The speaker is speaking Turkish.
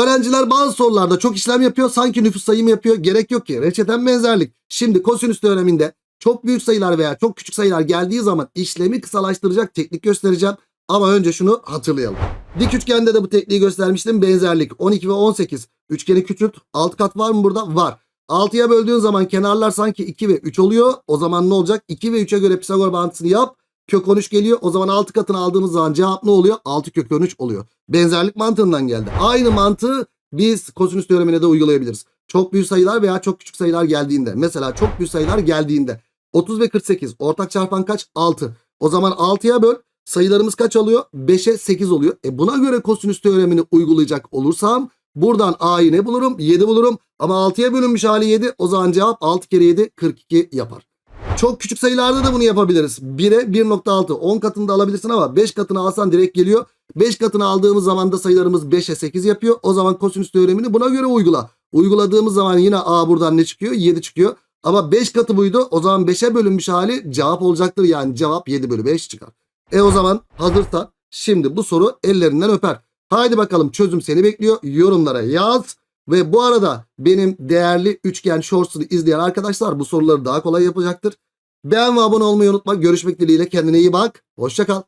Öğrenciler bazı sorularda çok işlem yapıyor. Sanki nüfus sayımı yapıyor. Gerek yok ki. Reçeten benzerlik. Şimdi kosinüs teoreminde çok büyük sayılar veya çok küçük sayılar geldiği zaman işlemi kısalaştıracak teknik göstereceğim. Ama önce şunu hatırlayalım. Dik üçgende de bu tekniği göstermiştim. Benzerlik 12 ve 18. Üçgeni küçült. Alt kat var mı burada? Var. 6'ya böldüğün zaman kenarlar sanki 2 ve 3 oluyor. O zaman ne olacak? 2 ve 3'e göre Pisagor bağıntısını yap. Kök 13 geliyor. O zaman 6 katını aldığımız zaman cevap ne oluyor? 6 kök 13 oluyor. Benzerlik mantığından geldi. Aynı mantığı biz kosinüs teoremine de uygulayabiliriz. Çok büyük sayılar veya çok küçük sayılar geldiğinde. Mesela çok büyük sayılar geldiğinde. 30 ve 48 ortak çarpan kaç? 6. O zaman 6'ya böl. Sayılarımız kaç oluyor? 5'e 8 oluyor. E buna göre kosinüs teoremini uygulayacak olursam buradan A'yı ne bulurum? 7 bulurum. Ama 6'ya bölünmüş hali 7. O zaman cevap 6 kere 7 42 yapar. Çok küçük sayılarda da bunu yapabiliriz. 1'e 1.6 10 katını da alabilirsin ama 5 katını alsan direkt geliyor. 5 katını aldığımız zaman da sayılarımız 5'e 8 yapıyor. O zaman kosinüs teoremini buna göre uygula. Uyguladığımız zaman yine A buradan ne çıkıyor? 7 çıkıyor. Ama 5 katı buydu. O zaman 5'e bölünmüş hali cevap olacaktır. Yani cevap 7 bölü 5 çıkar. E o zaman hazırsan şimdi bu soru ellerinden öper. Haydi bakalım çözüm seni bekliyor. Yorumlara yaz. Ve bu arada benim değerli üçgen shorts'unu izleyen arkadaşlar bu soruları daha kolay yapacaktır. Beğen ve abone olmayı unutma. Görüşmek dileğiyle kendine iyi bak. Hoşçakal.